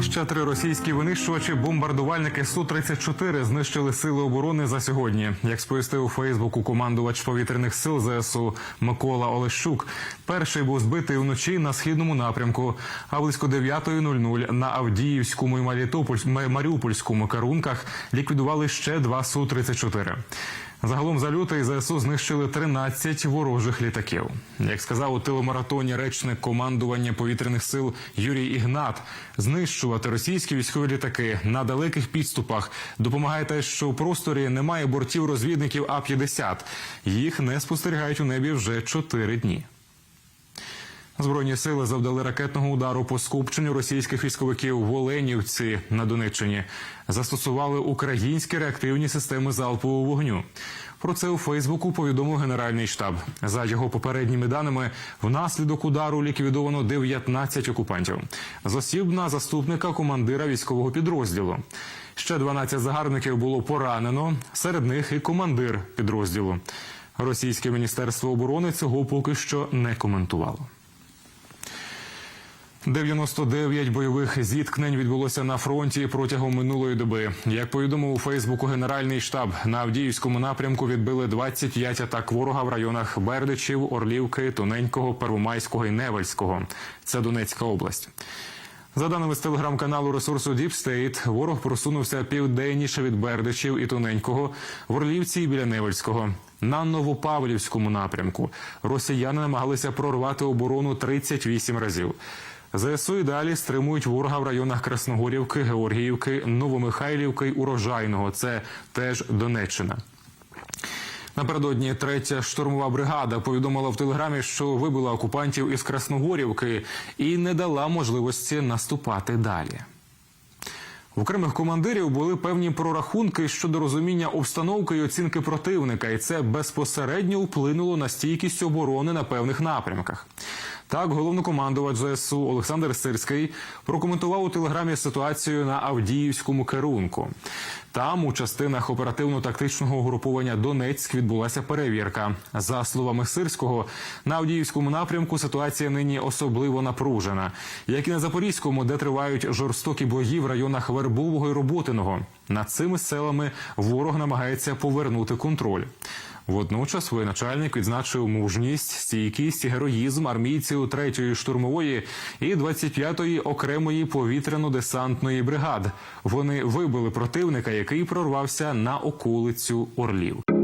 Ще три російські винищувачі бомбардувальники су 34 знищили сили оборони за сьогодні. Як сповістив у Фейсбуку командувач повітряних сил ЗСУ Микола Олещук, перший був збитий вночі на східному напрямку. А близько 9.00 на Авдіївському і Маріуполь- Маріупольському керунках ліквідували ще два су 34 Загалом за лютий ЗСУ знищили 13 ворожих літаків. Як сказав у телемаратоні речник командування повітряних сил Юрій Ігнат, знищувати російські військові літаки на далеких підступах допомагає те, що у просторі немає бортів розвідників А-50. Їх не спостерігають у небі вже 4 дні. Збройні сили завдали ракетного удару по скупченню російських військовиків в Оленівці на Донеччині. Застосували українські реактивні системи залпового вогню. Про це у Фейсбуку повідомив Генеральний штаб. За його попередніми даними, внаслідок удару ліквідовано 19 окупантів. З осіб на заступника командира військового підрозділу. Ще 12 загарбників було поранено. Серед них і командир підрозділу. Російське міністерство оборони цього поки що не коментувало. 99 бойових зіткнень відбулося на фронті протягом минулої доби. Як повідомив у Фейсбуку Генеральний штаб, на Авдіївському напрямку відбили 25 атак ворога в районах Бердичів, Орлівки, Тоненького, Первомайського і Невельського. Це Донецька область. За даними з телеграм-каналу ресурсу Deep State, ворог просунувся південніше від Бердичів і Тоненького, в Орлівці і біля Невельського. На Новопавлівському напрямку росіяни намагалися прорвати оборону 38 разів. ЗСУ і далі стримують ворога в районах Красногорівки, Георгіївки, Новомихайлівки й Урожайного. Це теж Донеччина. Напередодні третя штурмова бригада повідомила в телеграмі, що вибила окупантів із Красногорівки і не дала можливості наступати далі. В окремих командирів були певні прорахунки щодо розуміння обстановки і оцінки противника, і це безпосередньо вплинуло на стійкість оборони на певних напрямках. Так, головнокомандувач ЗСУ Олександр Сирський прокоментував у телеграмі ситуацію на Авдіївському керунку. Там у частинах оперативно-тактичного угруповання Донецьк відбулася перевірка. За словами Сирського, на Авдіївському напрямку ситуація нині особливо напружена, як і на Запорізькому, де тривають жорстокі бої в районах Вербового і Роботиного. Над цими селами ворог намагається повернути контроль. Водночас воєначальник відзначив мужність, стійкість героїзм армійців 3-ї штурмової і 25-ї окремої повітряно-десантної бригад. Вони вибили противника, який прорвався на околицю Орлів.